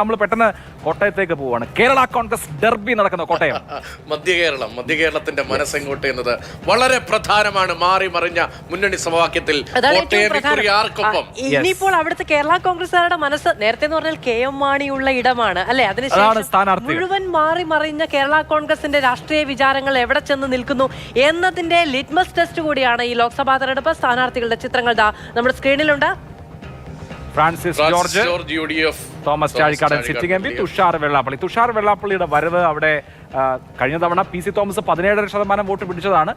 നമ്മൾ പെട്ടെന്ന് കോട്ടയത്തേക്ക് പോവാണ്. കേരള കോൺഗ്രസ് ഡെർബി നടക്കുന്ന കോട്ടയം. മധ്യ കേരളം മധ്യ കേരളത്തിന്റെ മനസ്സെങ്ങോട്ട് എന്നത് വളരെ പ്രധാനമാണ്. മാറി മറിഞ്ഞ മുന്നണി സമവാക്യത്തിൽ ഇനിയിപ്പോൾ അവിടുത്തെ കേരള കോൺഗ്രസുകാരുടെ മനസ്സ് നേരത്തെ എന്ന് പറഞ്ഞാൽ കെ എം മാണിയുള്ള ഇടമാണ് അല്ലെ? അതിനുശേഷം മുഴുവൻ മാറി മറിഞ്ഞ കേരള കോൺഗ്രസിന്റെ രാഷ്ട്രീയ വിചാരങ്ങൾ എവിടെ ചെന്ന് നിൽക്കുന്നു എന്നതിന്റെ ലിറ്റ്മസ് ടെസ്റ്റ് കൂടിയാണ് ഈ ലോക്സഭാ തെരഞ്ഞെടുപ്പ് സ്ഥാനാർത്ഥികളുടെ ചിത്രങ്ങൾ ദാ നമ്മുടെ സ്ക്രീനിലുണ്ട് Francis George Thomas Chazhikadan sitting M P Thushar Vellappally. Thushar വെള്ളാപ്പള്ളിയുടെ വരവ് അവിടെ കഴിഞ്ഞ തവണ പി സി തോമസ് പതിനേഴര ശതമാനം വോട്ട് പിടിച്ചതാണ്.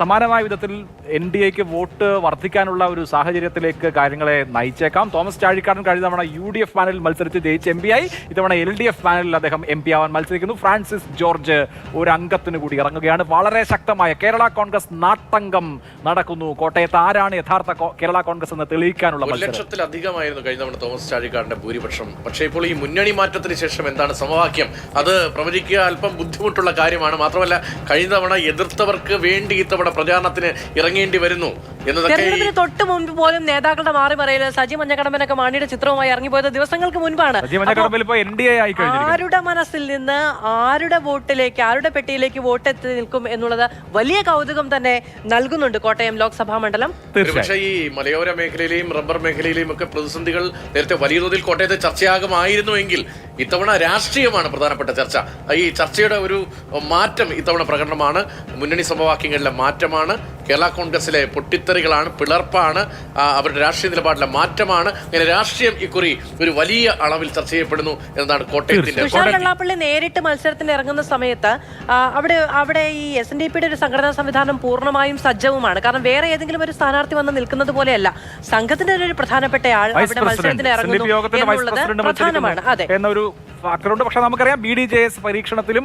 സമാനമായ വിധത്തിൽ എൻ ഡി എക്ക് വോട്ട് വർദ്ധിക്കാനുള്ള ഒരു സാഹചര്യത്തിലേക്ക് കാര്യങ്ങളെ നയിച്ചേക്കാം. തോമസ് ചാഴിക്കാടൻ കഴിഞ്ഞ തവണ യു ഡി എഫ് പാനലിൽ മത്സരിച്ച് ജയിച്ച് എം പി ആയി. ഇത്തവണ എൽ ഡി എഫ് പാനലിൽ അദ്ദേഹം എം പി ആവാൻ മത്സരിക്കുന്നു. ഫ്രാൻസിസ് ജോർജ് ഒരു അംഗത്തിന് കൂടി ഇറങ്ങുകയാണ്. വളരെ ശക്തമായ കേരള കോൺഗ്രസ് നാട്ടംഗം നടക്കുന്നു. കോട്ടയത്ത് ആരാണ് യഥാർത്ഥ കേരള കോൺഗ്രസ് എന്ന് തെളിയിക്കാനുള്ള ഒരു ലക്ഷത്തിലധികമായിരുന്നു കഴിഞ്ഞ തവണ തോമസ് ചാഴിക്കാടിന്റെ ഭൂരിപക്ഷം. പക്ഷേ ഇപ്പോൾ ഈ മുന്നണി മാറ്റത്തിന് ശേഷം എന്താണ് സമവാക്യം? അത് പ്രവചിക്കുക അല്പം ബുദ്ധിമുട്ടുള്ള കാര്യമാണ്. മാത്രമല്ല കഴിഞ്ഞ തവണ എതിർത്തവർക്ക് വേണ്ടി ഇത്തവണ പ്രചാരണത്തിന് ഇറങ്ങേണ്ടി വരുന്നു തെരഞ്ഞെടുപ്പിന് തൊട്ട് മുൻപ് പോലും നേതാക്കളുടെ മാറി മറയിൽ സജി മഞ്ഞക്കടമ്പനൊക്കെ മാണിയുടെ ചിത്രവുമായി ഇറങ്ങിപ്പോയത് ദിവസങ്ങൾക്ക് മുൻപാണ്. ആരുടെ മനസ്സിൽ നിന്ന് ആരുടെ വോട്ടിലേക്ക് ആരുടെ പെട്ടിയിലേക്ക് വോട്ട് എത്തി നിൽക്കും എന്നുള്ളത് വലിയ കൗതുകം തന്നെ നൽകുന്നുണ്ട് കോട്ടയം ലോക്സഭാ മണ്ഡലം. പക്ഷേ ഈ മലയോര മേഖലയിലെയും റബ്ബർ മേഖലയിലെയും ഒക്കെ പ്രതിസന്ധികൾ നേരത്തെ വലിയ തോതിൽ കോട്ടയത്തെ ചർച്ചയാകുമായിരുന്നുവെങ്കിൽ ഇത്തവണ രാഷ്ട്രീയമാണ് പ്രധാനപ്പെട്ട ചർച്ച. ഈ ചർച്ചയുടെ ഒരു മാറ്റം ഇത്തവണ പ്രകടനമാണ്. മുന്നണി സമവാക്യങ്ങളിലെ മാറ്റമാണ്. കേരള കോൺഗ്രസിലെ പൊട്ടിത്തെറികളാണ് പിളർപ്പാണ് അവരുടെ രാഷ്ട്രീയ നിലപാടിലെ മാറ്റമാണ്. അങ്ങനെ രാഷ്ട്രീയം ഇക്കുറി ഒരു വലിയ അളവിൽ ചർച്ച ചെയ്യപ്പെടുന്നു എന്നതാണ് കോട്ടയത്തിന്റെ വെള്ളാപ്പള്ളി നേരിട്ട് മത്സരത്തിന് ഇറങ്ങുന്ന സമയത്ത് അവിടെ അവിടെ ഈ എസ് എൻ ഡി പിയുടെ ഒരു സംഘടനാ സംവിധാനം പൂർണമായും സജ്ജവുമാണ്. കാരണം വേറെ ഏതെങ്കിലും ഒരു സ്ഥാനാർത്ഥി വന്ന് നിൽക്കുന്നത് പോലെയല്ല. സംഘത്തിന്റെ ഒരു പ്രധാനപ്പെട്ട ആൾ അവിടെ മത്സരത്തിന് ഇറങ്ങുന്നു എന്നുള്ളത് പ്രധാനമാണ്. അതെ. എന്നൊരു ഫാക്ടറുണ്ട് പക്ഷേ നമുക്കറിയാം ബി ഡി ജെ എസ് പരീക്ഷണത്തിലും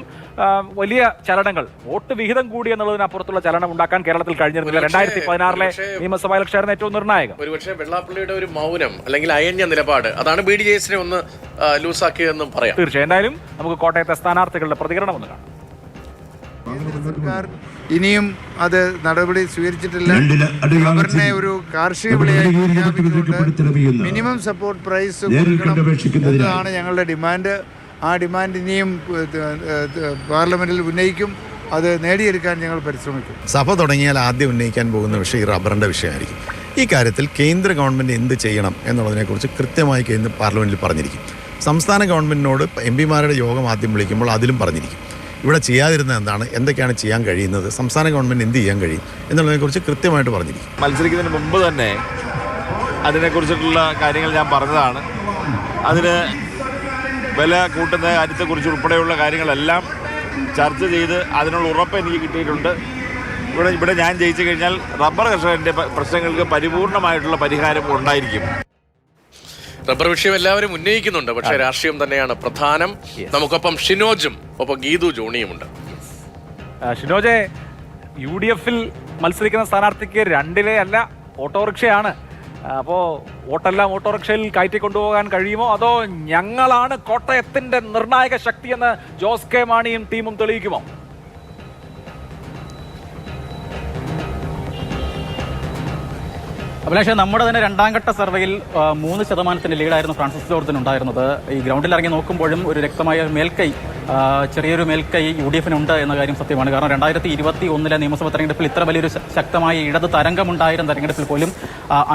വലിയ ചലനങ്ങൾ വോട്ട് വിഹിതം കൂടി എന്നുള്ളതിനപ്പുറത്തുള്ള ചലനം ഉണ്ടാക്കാൻ കേരളത്തിൽ കഴിഞ്ഞിരുന്നില്ല. രണ്ടായിരത്തി പതിനാറിലെ നിയമസഭാ ഇലക്ഷനായിരുന്നു ഏറ്റവും നിർണായകം. ഒരുപക്ഷെ വെള്ളാപ്പള്ളിയുടെ ഒരു മൗനം അല്ലെങ്കിൽ അയഞ്ഞ നിലപാട് അതാണ് ബി ഡി ജെ എസിനെ ഒന്ന് ലൂസാക്കിയതെന്നും പറയാം. തീർച്ചയായും. എന്തായാലും നമുക്ക് കോട്ടയത്തെ സ്ഥാനാർത്ഥികളുടെ പ്രതികരണം ഒന്ന് കാണാം. സർക്കാർ ഇനിയും അത് നടപടി സ്വീകരിച്ചിട്ടില്ല. അവരുടെ റബ്ബറിനെ ഒരു കാർഷിക വിളയായി പ്രഖ്യാപിച്ചുകൊണ്ട് മിനിമം സപ്പോർട്ട് പ്രൈസ് കൊടുക്കണം എന്നതാണ് ഞങ്ങളുടെ ഡിമാൻഡ്. ആ ഡിമാൻഡ് ഇനിയും പാർലമെന്റിൽ ഉന്നയിക്കും. അത് നേടിയെടുക്കാൻ ഞങ്ങൾ പരിശ്രമിക്കും. സഭ തുടങ്ങിയാൽ ആദ്യം ഉന്നയിക്കാൻ പോകുന്ന വിഷയം ഈ റബ്ബറിന്റെ വിഷയമായിരിക്കും. ഈ കാര്യത്തിൽ കേന്ദ്ര ഗവൺമെന്റ് എന്ത് ചെയ്യണം എന്നുള്ളതിനെക്കുറിച്ച് കൃത്യമായി കേന്ദ്ര പാർലമെന്റിൽ പറഞ്ഞിരിക്കും. സംസ്ഥാന ഗവൺമെന്റിനോട് എം പിമാരുടെ യോഗം ആദ്യം വിളിക്കുമ്പോൾ അതിലും പറഞ്ഞിരിക്കും. ഇവിടെ ചെയ്യാതിരുന്ന എന്താണ്? എന്തൊക്കെയാണ് ചെയ്യാൻ കഴിയുന്നത്? സംസ്ഥാന ഗവൺമെന്റ് എന്ത് ചെയ്യാൻ കഴിയും? എന്നുള്ളതിനെക്കുറിച്ച് കൃത്യമായിട്ട് പറഞ്ഞിരിക്കും. മത്സരിക്കുന്നതിന് മുമ്പ് തന്നെ അതിനെക്കുറിച്ചിട്ടുള്ള കാര്യങ്ങൾ ഞാൻ പറഞ്ഞതാണ്. അതിന് വില കൂട്ടുന്ന കാര്യത്തെക്കുറിച്ച് ഉൾപ്പെടെയുള്ള കാര്യങ്ങളെല്ലാം ചർച്ച ചെയ്ത് അതിനുള്ള ഉറപ്പ് എനിക്ക് കിട്ടിയിട്ടുണ്ട്. ഇവിടെ ഇവിടെ ഞാൻ ജയിച്ചു കഴിഞ്ഞാൽ റബ്ബർ കർഷകന്റെ പ്രശ്നങ്ങൾക്ക് പരിപൂർണമായിട്ടുള്ള പരിഹാരം ഉണ്ടായിരിക്കും. റബ്ബർ വിഷയം എല്ലാവരും ഉന്നയിക്കുന്നുണ്ട്. പക്ഷേ രാഷ്ട്രീയം തന്നെയാണ് പ്രധാനം. നമുക്കൊപ്പം ഷിനോജും ഒപ്പം ഗീതു ജോണിയുമുണ്ട് ഉണ്ട്. ഷിനോജെ യു ഡി എഫിൽ മത്സരിക്കുന്ന സ്ഥാനാർത്ഥിക്ക് രണ്ടിലെ അല്ല ഓട്ടോറിക്ഷയാണ്. ആ, അപ്പോ വോട്ടെല്ലാം ഓട്ടോറിക്ഷയിൽ കയറ്റി കൊണ്ടുപോകാൻ കഴിയുമോ? അതോ ഞങ്ങളാണ് കോട്ടയത്തിന്റെ നിർണായക ശക്തിയെന്ന് ജോസ് കെ മാണിയും ടീമും തെളിയിക്കുമോ? അഭിലാഷ് നമ്മുടെ തന്നെ രണ്ടാം ഘട്ട സർവേയിൽ മൂന്ന് ശതമാനത്തിന്റെ ലീഡായിരുന്നു ഫ്രാൻസിസ് ജോർജിന് ഉണ്ടായിരുന്നത്. ഈ ഗ്രൗണ്ടിൽ ഇറങ്ങി നോക്കുമ്പോഴും ഒരു വ്യക്തമായ മേൽക്കൈ ചെറിയൊരു മേൽക്കൈ യു ഡി എഫിനുണ്ട് എന്ന കാര്യം സത്യമാണ്. കാരണം രണ്ടായിരത്തി ഇരുപത്തി ഒന്നിലെ നിയമസഭാ തെരഞ്ഞെടുപ്പിൽ ഇത്ര വലിയൊരു ശക്തമായ ഇടത് തരംഗമുണ്ടായിരുന്ന തെരഞ്ഞെടുപ്പിൽ പോലും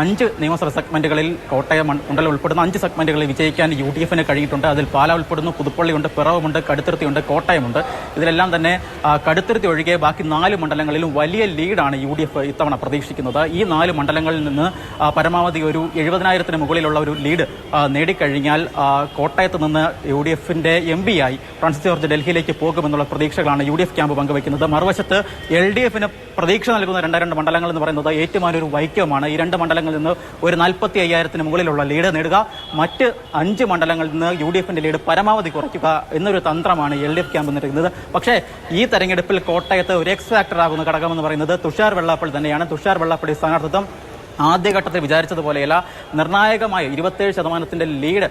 അഞ്ച് നിയമസഭാ സെഗ്മെന്റുകളിൽ കോട്ടയം മണ്ഡലം ഉൾപ്പെടുന്ന അഞ്ച് സെഗ്മെന്റുകളിൽ വിജയിക്കാൻ യു ഡി എഫിന് കഴിഞ്ഞിട്ടുണ്ട് അതിൽ പാല ഉൾപ്പെടുന്നു പുതുപ്പള്ളിയുണ്ട് പിറവുമുണ്ട് കടുത്തിരുത്തിയുണ്ട് കോട്ടയമുണ്ട്. ഇതിലെല്ലാം തന്നെ കടുത്തിരുത്തി ഒഴികെ ബാക്കി നാല് മണ്ഡലങ്ങളിലും വലിയ ലീഡാണ് യു ഡി എഫ് ഇത്തവണ പ്രതീക്ഷിക്കുന്നത്. ഈ നാല് മണ്ഡലങ്ങളിൽ നിന്ന് പരമാവധി ഒരു എഴുപതിനായിരത്തിന് മുകളിലുള്ള ഒരു ലീഡ് നേടിക്കഴിഞ്ഞാൽ കോട്ടയത്ത് നിന്ന് യു ഡി എഫിന്റെ എം പി ആയി ഫ്രാൻസിസ് ജോർജ് ഡൽഹിയിലേക്ക് പോകുമെന്നുള്ള പ്രതീക്ഷകളാണ് യു ഡി എഫ് ക്യാമ്പ് പങ്കുവയ്ക്കുന്നത്. മറുവശത്ത് എൽ ഡി എഫിന് പ്രതീക്ഷ നൽകുന്ന രണ്ട് രണ്ട് മണ്ഡലങ്ങൾ എന്ന് പറയുന്നത് ഏറ്റുമാനൊരു വൈക്കവുമാണ് ഈ രണ്ട് മണ്ഡലങ്ങളിൽ നിന്ന് ഒരു നാൽപ്പത്തി അയ്യായിരത്തിന് മുകളിലുള്ള ലീഡ് നേടുക മറ്റ് അഞ്ച് മണ്ഡലങ്ങളിൽ നിന്ന് യു ഡി എഫിന്റെ ലീഡ് പരമാവധി കുറയ്ക്കുക എന്നൊരു തന്ത്രമാണ് എൽ ഡി എഫ് ക്യാമ്പ് നിൽക്കുന്നത് പക്ഷേ ഈ തെരഞ്ഞെടുപ്പിൽ കോട്ടയത്ത് ഒരു എക്സ് ഫാക്ടർ ആകുന്ന ഘടകമെന്ന് പറയുന്നത് തുഷാർ വെള്ളാപ്പള്ളി തന്നെയാണ്. തുഷാർ വെള്ളാപ്പള്ളി സ്ഥാനാർത്ഥിത്വം ആദ്യഘട്ടത്തിൽ വിചാരിച്ചതുപോലെയല്ല നിർണായകമായ ഇരുപത്തേഴ് ശതമാനത്തിന്റെ ലീഡ്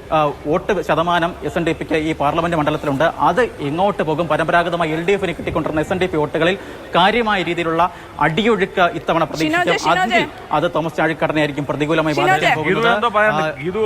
വോട്ട് ശതമാനം എസ് എൻ ഡി പിക്ക് ഈ പാർലമെന്റ് മണ്ഡലത്തിലുണ്ട്. അത് എങ്ങോട്ട് പോകും? പരമ്പരാഗതമായി എൽ ഡി എഫിന് കിട്ടിക്കൊണ്ടിരുന്ന എസ് എൻ ഡി പി വോട്ടുകളിൽ കാര്യമായ രീതിയിലുള്ള അടിയൊഴുക്ക് ഇത്തവണ പ്രതീക്ഷിക്കാം. അതിൽ അത് തോമസ് ചാഴിക്കാടനെയായിരിക്കും പ്രതികൂലമായി ഇത് ബാധിക്കാൻ പോകുന്നത്. എന്തോ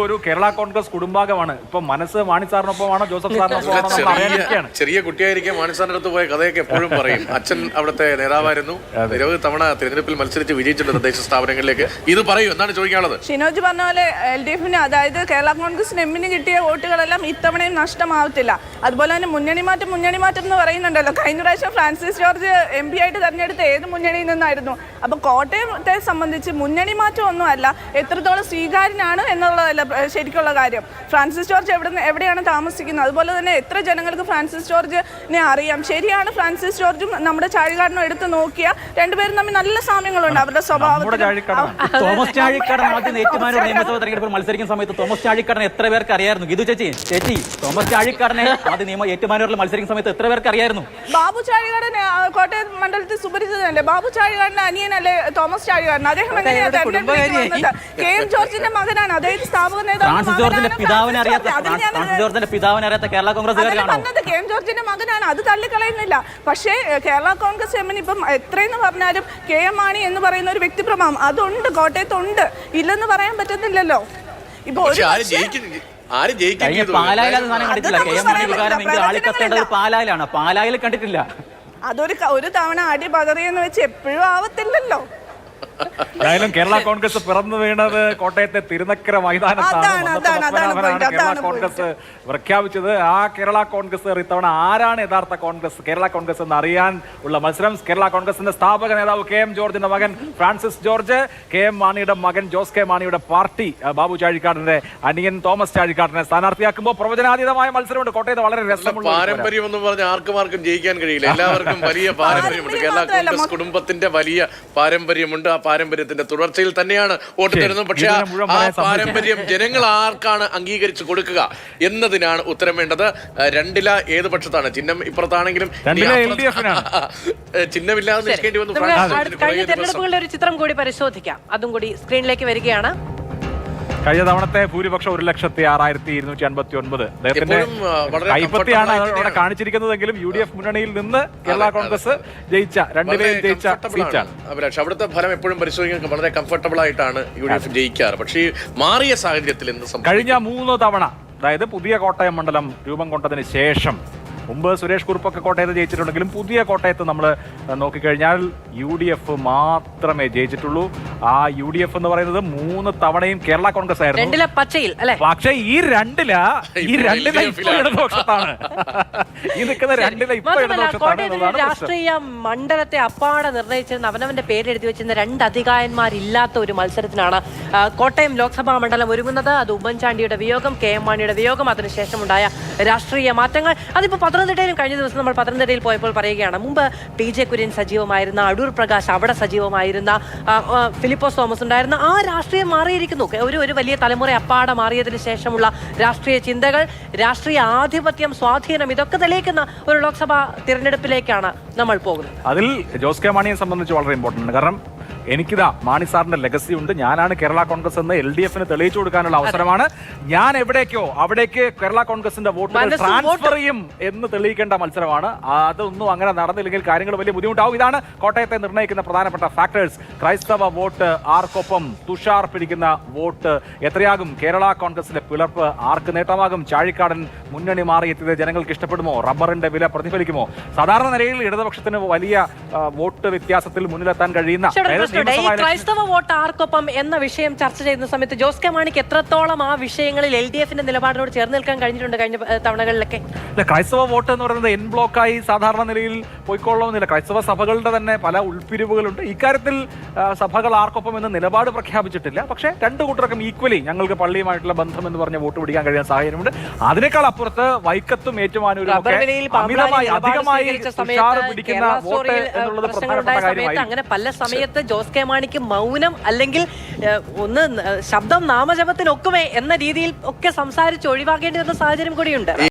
ഒരു കേരള കോൺഗ്രസ് കുടുംബാംഗമാണ്. ഇപ്പൊ മനസ്സ് മാണി സാറിനൊപ്പമാണോ ജോസഫ് സാറിനൊപ്പമാണോ ചെറിയ കുട്ടിയായിരിക്കെ ചെറിയ സാറിന്റെ മാണിസാറിന്റെ അടുത്ത് പോയ കഥയൊക്കെ എപ്പോഴും പറയും. അച്ഛൻ അവിടുത്തെ നേതാവായിരുന്നു. നിരവധി തവണ തിരഞ്ഞെടുപ്പിൽ മത്സരിച്ച് വിജയിച്ചിട്ടുണ്ട് തദ്ദേശ സ്ഥാപനങ്ങളിലേക്ക്. ഇത് പറയൂ എന്താണ് ചോദിക്കാനുള്ളത്? ഷിനോജ് പറഞ്ഞ പോലെ എൽ ഡി എഫിന് അതായത് കേരള കോൺഗ്രസ് എമ്മിന് കിട്ടിയ വോട്ടുകളെല്ലാം ഇത്തവണയും നഷ്ടമാവത്തില്ല. അതുപോലെ തന്നെ മുന്നണി മാറ്റം മുന്നണി മാറ്റം എന്ന് പറയുന്നുണ്ടല്ലോ. കഴിഞ്ഞ പ്രാവശ്യം ഫ്രാൻസിസ് ജോർജ് എം പി ആയിട്ട് തെരഞ്ഞെടുത്ത ഏത് മുന്നണിയിൽ നിന്നായിരുന്നു? അപ്പോൾ കോട്ടയത്തെ സംബന്ധിച്ച് മുന്നണി മാറ്റം ഒന്നുമല്ല എത്രത്തോളം സ്വീകാര്യനാണ് എന്നുള്ളതല്ല ശരിക്കുള്ള കാര്യം. ഫ്രാൻസിസ് ജോർജ് എവിടെ എവിടെയാണ് താമസിക്കുന്നത്? അതുപോലെ തന്നെ എത്ര ജനങ്ങൾക്ക് ഫ്രാൻസിസ് ജോർജിനെ അറിയാം? ശരിയാണ് ഫ്രാൻസിസ് ജോർജും നമ്മുടെ ചാഴികാടനും എടുത്ത് നോക്കിയ രണ്ടുപേരും തമ്മിൽ നല്ല സാമ്യങ്ങളുണ്ട്. അവരുടെ സ്വഭാവം തോമസ് ചാഴിക്കാടൻ ആദ്യം ഏറ്റുമാനൂർ നിയമസഭ തെരഞ്ഞെടുപ്പിൽ മത്സരിക്കുന്ന സമയത്ത് തോമസ് ചാഴിക്കാടൻ എത്ര പേർക്ക് അറിയായിരുന്നു? ഗിതു ചേച്ചി ചേച്ചി തോമസ് ചാഴിക്കാടനെ ആദ്യം നിയമ ഏറ്റുമാനൂരിൽ മത്സരിക്കുന്ന സമയത്ത് എത്ര പേർക്ക് അറിയായിരുന്നു? ബാബു ചാഴികാടൻ കോട്ടയം മണ്ഡലത്തിൽ സുപരിചിതനല്ലേ? ബാബു ചാഴികാടന്റെ അനിയനല്ലേ തോമസ് ചാഴികാടൻ അദ്ദേഹം എങ്ങനെയാ തെരഞ്ഞെടുപ്പിലേക്ക് വന്നത്? കെ എം ജോർജിന്റെ മകനാണ്. അദ്ദേഹം സ്ഥാപക നേതാവ് ഫ്രാൻസിസ് ജോർജിന്റെ പിതാവിനെ അറിയാത്ത ഫ്രാൻസിസ് ജോർജിന്റെ പിതാവിനെ അറിയാത്ത കേരള കോൺഗ്രസ് കോൺഗ്രസ്സുകാരാണോ പറഞ്ഞത്. കെ എം ജോർജിന്റെ മകനാണ്. അത് തള്ളിക്കളയുന്നില്ല. പക്ഷേ ഏഹ്, കേരള കോൺഗ്രസ് എമ്മിന് ഇപ്പം എത്രയെന്ന് പറഞ്ഞാലും കെ എം മാണി എന്ന് പറയുന്ന ഒരു വ്യക്തിപ്രഭാവം അതുണ്ട്. കോട്ടയത്തുണ്ട്. ഇല്ലെന്ന് പറയാൻ പറ്റത്തില്ലല്ലോ ഇപ്പൊ ഒരു പക്ഷേ- ആര് കഴിഞ്ഞ സാധനം കണ്ടിട്ടില്ല. കെ എം മാണി വികാരം എങ്കിൽ ആളിക്കത്തേണ്ടത് പാലായിലാണ്. പാലായിൽ കണ്ടിട്ടില്ല. അതൊരു ക- ഒരു തവണ അടി പതറിയെന്ന് വെച്ച് എപ്പോഴും ആവത്തില്ലല്ലോ. എന്തായാലും കേരള കോൺഗ്രസ് പിറന്നു വീണത് കോട്ടയത്തെ തിരുനക്കര മൈതാനത്താണ് അതാണ്, അതാണ്, അതാണ് കേരള കോൺഗ്രസ് പ്രഖ്യാപിച്ചത്. ആ കേരള കോൺഗ്രസ് ഇത്തവണ ആരാണ് യഥാർത്ഥ കോൺഗ്രസ് കേരള കോൺഗ്രസ് എന്ന് അറിയാൻ ഉള്ള മത്സരം? കേരള കോൺഗ്രസിന്റെ സ്ഥാപക നേതാവ് കെ എം ജോർജിന്റെ മകൻ ഫ്രാൻസിസ് ജോർജ് കെ എം മാണിയുടെ മകൻ ജോസ് കെ മാണിയുടെ പാർട്ടി ബാബു ചാഴിക്കാടിന്റെ അനിയൻ തോമസ് ചാഴിക്കാടിനെ സ്ഥാനാർത്ഥിയാക്കുമ്പോൾ പ്രവചനാതീതമായ മത്സരമുണ്ട്. കോട്ടയത്ത് വളരെ രസമുള്ള. പാരമ്പര്യം എന്ന് പറഞ്ഞ ആർക്കും ആർക്കും ജയിക്കാൻ കഴിയില്ല. എല്ലാവർക്കും വലിയ പാരമ്പര്യമുണ്ട്. കേരള കോൺഗ്രസ് കുടുംബത്തിന്റെ വലിയ പാരമ്പര്യമുണ്ട്. ആ പാരമ്പര്യത്തിന്റെ തുടർച്ചയിൽ തന്നെയാണ് വോട്ട് തരുന്നത്. പക്ഷേ ആ-. പാരമ്പര്യം ജനങ്ങൾ ആർക്കാണ് അംഗീകരിച്ചു കൊടുക്കുക എന്നതിനാണ് ഉത്തരം വേണ്ടത്. രണ്ടില ഏത് പക്ഷത്താണ്? ചിഹ്നം ഇപ്പുറത്താണെങ്കിലും. ചിഹ്നമില്ലാതെ നിൽക്കേണ്ടി വന്നു കഴിഞ്ഞ തെരഞ്ഞെടുപ്പുകളുടെ ഒരു ചിത്രം കൂടി പരിശോധിക്കാം. അതും കൂടി സ്ക്രീനിലേക്ക് വരികയാണ്. കഴിഞ്ഞ തവണത്തെ ഭൂരിപക്ഷം ഒരു ലക്ഷത്തി ആറായിരത്തി ഇരുന്നൂറ്റി അൻപത്തി ഒൻപത് അദ്ദേഹത്തിന്റെ കൈപ്പത്തിയാണ് അവിടെ കാണിച്ചിരിക്കുന്നതെങ്കിലും യു ഡി എഫ് മുന്നണിയിൽ നിന്ന് കേരള കോൺഗ്രസ് ജയിച്ച രണ്ടിലെയും വളരെ ജയിച്ച സീറ്റാണ്. അഭിലാഷ് അവിടുത്തെ ഫലം എപ്പോഴും പരിശോധിക്കാൻ വളരെ കംഫർട്ടബിൾ ആയിട്ടാണ് യു ഡി എഫ് ജയിക്കാറ്. പക്ഷേ മാറിയ സാഹചര്യത്തിൽ എന്ത് കഴിഞ്ഞ മൂന്ന് തവണ അതായത് പുതിയ കോട്ടയം മണ്ഡലം രൂപം കൊണ്ടതിന് ശേഷം മുമ്പ് സുരേഷ് കുറുപ്പൊക്കെ കോട്ടയത്ത് ജയിച്ചിട്ടുണ്ടെങ്കിലും പുതിയ കോട്ടയത്ത് നമ്മൾ നോക്കിക്കഴിഞ്ഞാൽ യു ഡി എഫ് മാത്രമേ ജയിച്ചിട്ടുള്ളൂ. ആ യു ഡി എഫ് എന്ന് പറയുന്നത് മൂന്ന് തവണയും കേരള കോൺഗ്രസ് ആയിരുന്നു. രണ്ടിലെ പച്ചയിൽ അല്ലെ? പക്ഷേ ഈ രണ്ടില ഈ രണ്ടില ഇപ്പൊ ഇടതുപക്ഷത്താണ്. ഈ നിൽക്കുന്ന രണ്ടില ഇപ്പൊ ഇടതുപക്ഷത്താണ് രാഷ്ട്രീയ മണ്ഡലത്തെ അപ്പാടെ നിർണയിച്ചിരുന്ന അവനവന്റെ പേരെഴുതി വെച്ചിരുന്ന രണ്ട് അധികായന്മാരില്ലാത്ത ഒരു മത്സരത്തിനാണ് കോട്ടയം ലോക്സഭാ മണ്ഡലം ഒരുങ്ങുന്നത്. അത് ഉമ്മൻചാണ്ടിയുടെ വിയോഗം കെ എം മാണിയുടെ വിയോഗം. അതിനുശേഷം ഉണ്ടായ രാഷ്ട്രീയ മാറ്റങ്ങൾ. അതിപ്പോ പത്തനംതിട്ടയിലും കഴിഞ്ഞ ദിവസം നമ്മൾ പത്തനംതിട്ടയിൽ പോയപ്പോൾ പറയുകയാണ് മുമ്പ് പി ജെ കുര്യൻ സജീവമായിരുന്ന അടൂർ പ്രകാശ് അവിടെ സജീവമായിരുന്ന ഫിലിപ്പോസ് തോമസ് ഉണ്ടായിരുന്ന ആ രാഷ്ട്രീയം മാറിയിരിക്കുന്നു. ഒരു ഒരു വലിയ തലമുറ അപ്പാടെ മാറിയതിനു ശേഷമുള്ള രാഷ്ട്രീയ ചിന്തകൾ രാഷ്ട്രീയ ആധിപത്യം സ്വാധീനം ഇതൊക്കെ തെളിയിക്കുന്ന ഒരു ലോക്സഭാ തിരഞ്ഞെടുപ്പിലേക്കാണ് നമ്മൾ പോകുന്നത്. അതിൽ ജോസ് കെ മാണിയെ സംബന്ധിച്ച് വളരെ ഇമ്പോർട്ടന്റ് ആണ്. കാരണം എനിക്കിതാ മാണി സാറിന്റെ ലെഗസി ഉണ്ട്. ഞാനാണ് കേരള കോൺഗ്രസ് എന്ന് എൽ ഡി എഫിന് തെളിയിച്ചു കൊടുക്കാനുള്ള അവസരമാണ്. ഞാൻ എവിടേക്കോ അവിടേക്ക് കേരള കോൺഗ്രസിന്റെ വോട്ടുകൾ ട്രാൻസ്ഫർ ചെയ്യും എന്ന് തെളിയിക്കേണ്ട മത്സരമാണ്. അതൊന്നും അങ്ങനെ നടന്നില്ലെങ്കിൽ കാര്യങ്ങൾ വലിയ ബുദ്ധിമുട്ടാവും. ഇതാണ് കോട്ടയത്തെ നിർണയിക്കുന്ന പ്രധാനപ്പെട്ട ഫാക്ടേഴ്സ് ക്രൈസ്തവ വോട്ട് ആർക്കൊപ്പം തുഷാർ പിടിക്കുന്ന വോട്ട് എത്രയാകും? കേരള കോൺഗ്രസിന്റെ പിളർപ്പ് ആർക്ക് നേട്ടമാകും? ചാഴിക്കാടൻ മുന്നണി മാറിയെത്തിയത് ജനങ്ങൾക്ക് ഇഷ്ടപ്പെടുമോ? റബ്ബറിന്റെ വില പ്രതിഫലിക്കുമോ? സാധാരണ നിലയിൽ ഇടതുപക്ഷത്തിന് വലിയ വോട്ട് വ്യത്യാസത്തിൽ മുന്നിലെത്താൻ കഴിയുന്ന ഈ ക്രൈസ്തവ വോട്ട് ആർക്കൊപ്പം എന്ന വിഷയം ചർച്ച ചെയ്യുന്ന സമയത്ത് ജോസ് കെ മാണിക്ക് എത്രത്തോളം ആ വിഷയങ്ങളിൽ എൽ ഡി എഫിന്റെ നിലപാടിനോട് ചേർന്ന് നിൽക്കാൻ കഴിഞ്ഞിട്ടുണ്ട് കഴിഞ്ഞ തവണകളിലൊക്കെ? അല്ല ക്രൈസ്തവ വോട്ട് എന്ന് പറയുന്നത് എൻ ബ്ലോക്കായി സാധാരണ നിലയിൽ പോയിക്കൊള്ളണമെന്നില്ല. ക്രൈസ്തവ സഭകളുടെ തന്നെ പല ഉൾപ്പിരിവുകളുണ്ട്. ഇക്കാര്യത്തിൽ സഭകൾ ആർക്കൊപ്പം എന്ന് നിലപാട് പ്രഖ്യാപിച്ചിട്ടില്ല. പക്ഷേ രണ്ട് കൂട്ടർക്കും ഈക്വലി ഞങ്ങൾക്ക് പള്ളിയുമായിട്ടുള്ള ബന്ധം എന്ന് പറഞ്ഞ വോട്ട് പിടിക്കാൻ കഴിയുന്ന സാഹചര്യമുണ്ട്. അതിനേക്കാൾ അപ്പുറത്ത് വൈക്കത്തും ഏറ്റുമാനൂരും അമിതമായി അധികമായി പിടിക്കുന്ന വോട്ട് എന്നുള്ളത് പ്രധാനപ്പെട്ട സമയത്ത് കാര്യമായി അങ്ങനെ പല സമയത്ത് ജോസ് കെ മാണിക്ക് മൗനം അല്ലെങ്കിൽ ഒന്ന് ശബ്ദം നാമജപത്തിനൊക്കുമേ എന്ന രീതിയിൽ ഒക്കെ സംസാരിച്ച് ഒഴിവാക്കേണ്ടി വരുന്ന സാഹചര്യം കൂടിയുണ്ട്.